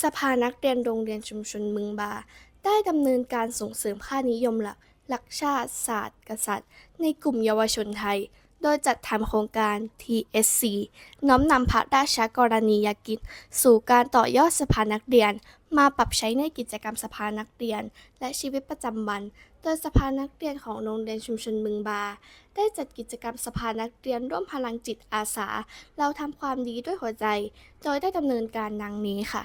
สภานักเรียนโรงเรียนชุมชนเมืองบา ได้ดำเนินการส่งเสริมค่านิยมหลักหลักชาติ ศาสตร์ กษัตริย์ ในกลุ่มเยาวชนไทย โดยจัดทำโครงการ TSC น้อมนำพระราชกรณียกิจ สู่การต่อยอดสภานักเรียน มาปรับใช้ในกิจกรรมสภานักเรียน และชีวิตประจำวัน โดยสภานักเรียนของโรงเรียนชุมชนเมืองบา ได้จัดกิจกรรมสภานักเรียนร่วมพลังจิตอาสา เราทำความดีด้วยหัวใจ โดยได้ดำเนินการดังนี้ค่ะ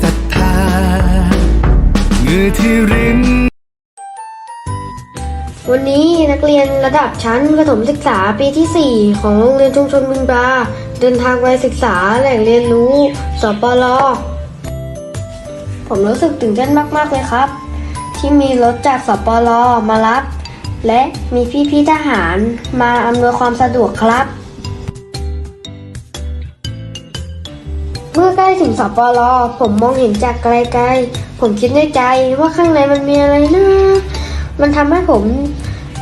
อที่รินวันนี้นักเรียนระดับชั้นประถมศึกษาปีที่ 4 ของโรงเรียนชุมชนบึงบาเดินทางไปศึกษาแหล่งเรียนรู้สปลผมรู้สึกตื่นเต้นมาก ๆ เลยครับ ที่มีรถจากสปลมารับ และมีพี่ๆทหารมาอำนวยความสะดวกครับเมื่อใกล้ถึงสปลผมมองเห็นจากไกล ผมคิดในใจว่าข้างในมันมีอะไรนะ มันทำให้ผม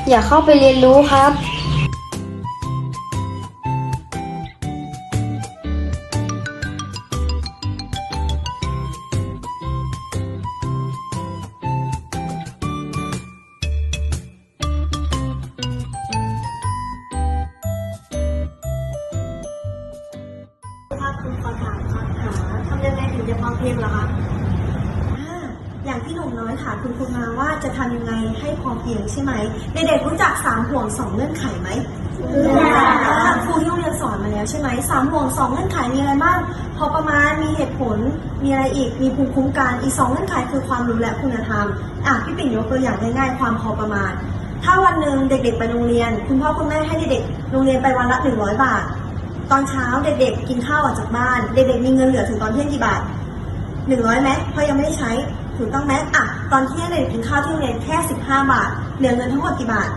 อยากเข้าไปเรียนรู้ครับ ครับคุณขอถามครับหาทำยังไงถึงจะพอเพียงเหรอคะ อย่างที่หนุ่มน้อยถามคุณครูมาว่าจะทำยังไงให้พอเพียงใช่ไหมเด็กๆรู้จักสามห่วงสองเงื่อนไขไหมค่ะครูที่โรงเรียนสอนมาแล้วใช่ไหมสามห่วงสองเงื่อนไขมีอะไรบ้าง พอประมาณมีเหตุผล มีอะไรอีก มีภูมิคุ้มกัน อีกสองเงื่อนไขคือความรู้และคุณธรรม อะพี่ปิ่นยกตัวอย่างง่ายๆ ความพอประมาณ ถ้าวันหนึ่งเด็ก ๆ ไปโรงเรียน คุณพ่อคุณแม่ให้เด็กๆ โรงเรียนไปวันละหนึ่งร้อยบาท ตอนเช้าเด็กๆ กินข้าวออกจากบ้าน เด็กๆ มีเงินเหลือถึงตอนเที่ยงกี่บาทหนึ่งร้อยไหมเพราะยังไม่ได้ใช้ ถูกต้องไหมอะตอนเที่ยงเด็กๆกินข้าวที่โรงเรียนแค่สิบห้าบาท เหลือเงินทั้งหมดกี่บาท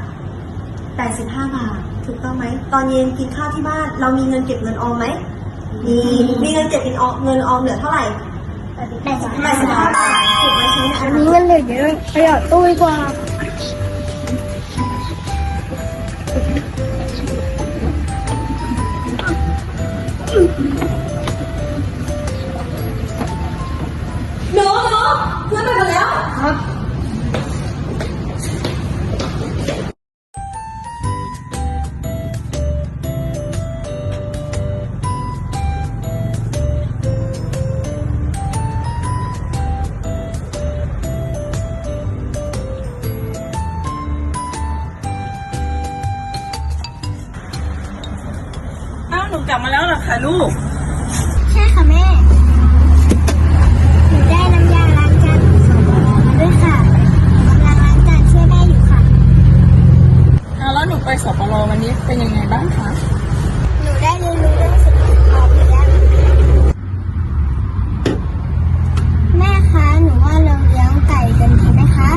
แปดสิบห้าบาท ถูกต้องไหม ตอนเย็นกินข้าวที่บ้าน เรามีเงินเก็บเงินออมไหมมีมีเงินเก็บเงินออมเงินออมเหลือเท่าไหร่แปดสิบห้าบาทถูกไหมใช่ไหมอันนี้มันเหลือเยอะประหยัดตู้ดีกว่า ครับอ้าหนูกลับมาแล้วหรอคะลูก ใช่ค่ะแม่ หนูได้น้ำยาล้างจานของสบมาด้วยค่ะกำลังล้างจานช่วยแม่อยู่ค่ะ อ้าวแล้วหนูไป สปรวันนี้เป็นยังไงบ้างคะ หนูได้เรียนรู้เรื่องสิ่งที่พอเพียงแม่คะหนูว่าเราเลี้ยงไก่กันดีไหมคะ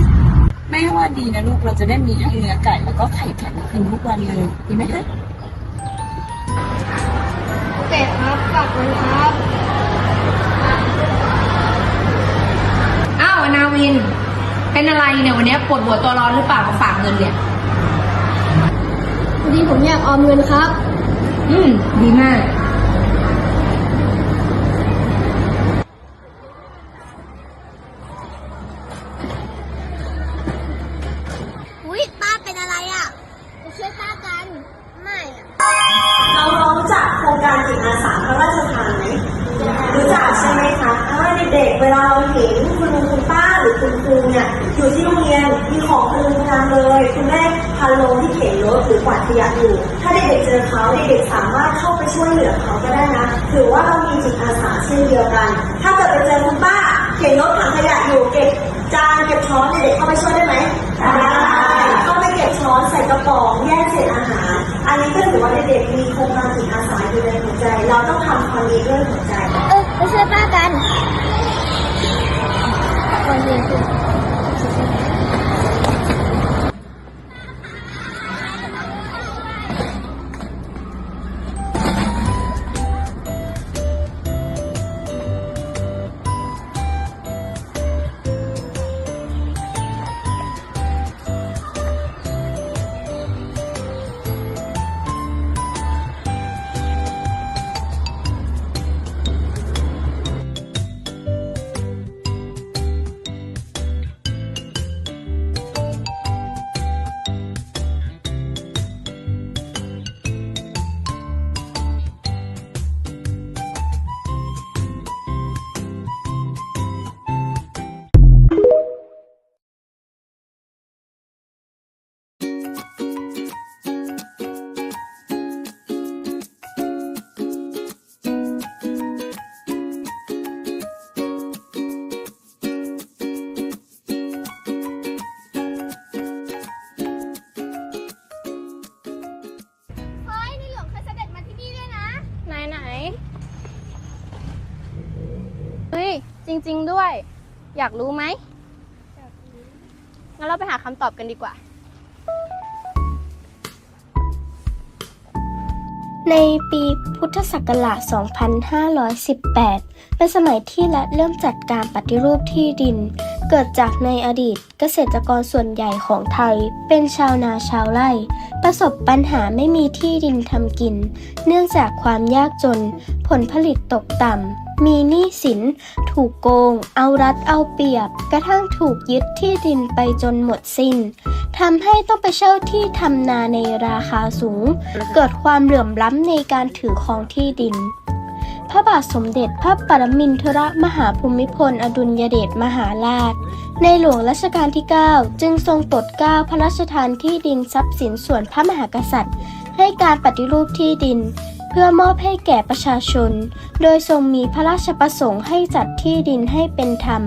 แม่ว่าดีนะลูกเราจะได้มีทั้งเนื้อไก่แล้วก็ไข่ไก่กินทุกวันเลยดีไหมคะเตะครับกลับเลยครับ อ้าวนาวิน เป็นอะไรเนี่ยวันนี้ปวดหัวตัวร้อนหรือเปล่ามาฝากเงินเนี่ยพอ ดีผมอยากออมเงินครับ อืม ดีมากอุ้ยป้าเป็นอะไรอะไปช่วยป้ากัน ไม่อะเราร้องจากโครงการจิตอาสาพระราชทานไหมรู้จักใช่ไหมคะถ้าเด็กๆเวลาเราเห็นคุณลุงคุณป้าหรือคุณครูเนี่ยอยู่ คุณลุงคุณนางเลย คุณแม่พันโลงที่เข็นรถหรือกวาดขยะอยู่ ถ้าเด็กๆเจอเขาเด็กๆสามารถเข้าไปช่วยเหลือเขาก็ได้นะถือว่าเรามีจิตอาสาเช่นเดียวกัน ถ้าเกิดไปเจอคุณป้าเข็นรถถังขยะอยู่เก็บจานเก็บช้อนเด็กๆเข้าไปช่วยได้ไหมได้เข้าไปเก็บช้อนใส่กระป๋องแยกเศษอาหาร อันนี้ก็ถือว่าเด็กๆมีโครงการจิตอาสาอยู่ในหัวใจ เราต้องทำความดีด้วยหัวใจ เออไปช่วย เฮ้ย จริง ๆ ด้วย อยากรู้ไหมงั้นเราไปหาคำตอบกันดีกว่า ในปีพุทธศักราช 2518 เป็นสมัยที่รัฐเริ่มจัดการปฏิรูปที่ดิน เกิดจากในอดีตเกษตรกรส่วนใหญ่ของไทย เป็นชาวนาชาวไร่ ประสบปัญหาไม่มีที่ดินทำกิน เนื่องจากความยากจน ผลผลิตตกต่ำ มีหนี้สิน ถูกโกง เอารัดเอาเปรียบ กระทั่งถูกยึดที่ดินไปจนหมดสิ้นทำให้ต้องไปเช่าที่ทำนาในราคาสูง เกิดความเหลื่อมล้ำในการถือครองที่ดิน พระบาทสมเด็จพระปรมินทรมหาภูมิพล อดุลยเดชมหาราช ในหลวงรัชกาลที่ 9 จึงทรงโปรดเกล้าพระราชทานที่ดินทรัพย์สินส่วนพระมหากษัตริย์ ให้การปฏิรูปที่ดิน เพื่อมอบให้แก่ประชาชน โดยทรงมีพระราชประสงค์ให้จัดที่ดินให้เป็นธรรม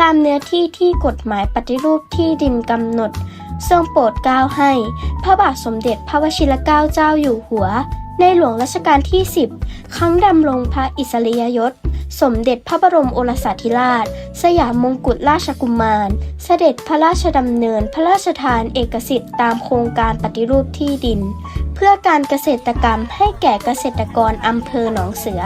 ตามเนื้อที่ที่กฎหมายปฏิรูปที่ดินกำหนด ทรงโปรดเกล้าให้ พระบาทสมเด็จพระวชิรเกล้าเจ้าอยู่หัว ในหลวงรัชกาลที่ 10 ครั้งดำรงพระอิสริยยศ สมเด็จพระบรมโอรสาธิราช สยามมงกุฎราชกุมาร เสด็จพระราชดำเนินพระราชทานเอกสิทธิ์ตามโครงการปฏิรูปที่ดิน เพื่อการเกษตรกรรมให้แก่เกษตรกรอำเภอหนองเสือ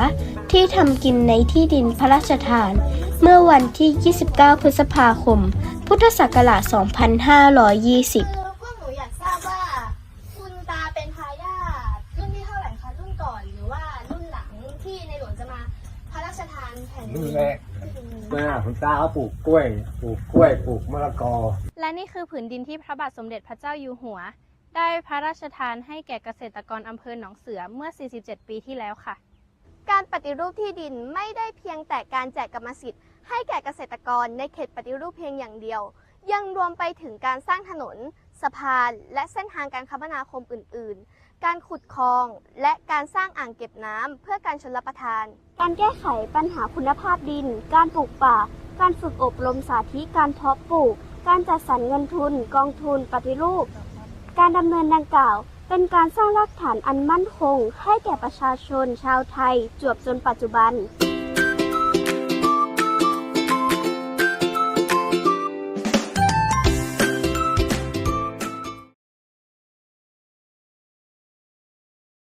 ที่ทำกินในที่ดินพระราชทาน เมื่อวันที่ 29 พฤษภาคม พุทธศักราช 2520 ตาเขาปลูกกล้วย ปลูกกล้วย ปลูกมะละกอ และนี่คือผืนดินที่พระบาทสมเด็จพระเจ้าอยู่หัว ได้พระราชทานให้แก่เกษตรกรอำเภอหนองเสือเมื่อ 47 ปีที่แล้วค่ะ การปฏิรูปที่ดินไม่ได้เพียงแต่การแจกกรรมสิทธิ์ให้แก่เกษตรกรในเขตปฏิรูปเพียงอย่างเดียว ยังรวมไปถึงการสร้างถนน สะพาน และเส้นทางการคมนาคมอื่น ๆ การขุดคลอง และการสร้างอ่างเก็บน้ำเพื่อการชลประทาน การแก้ไขปัญหาคุณภาพดิน การปลูกป่า การฝึกอบรมสาธิตการเพาะปลูก การจัดสรรเงินทุน กองทุนปฏิรูป การดำเนินดังกล่าว เป็นการสร้างรากฐานอันมั่นคง ให้แก่ประชาชนชาวไทย จวบจนปัจจุบัน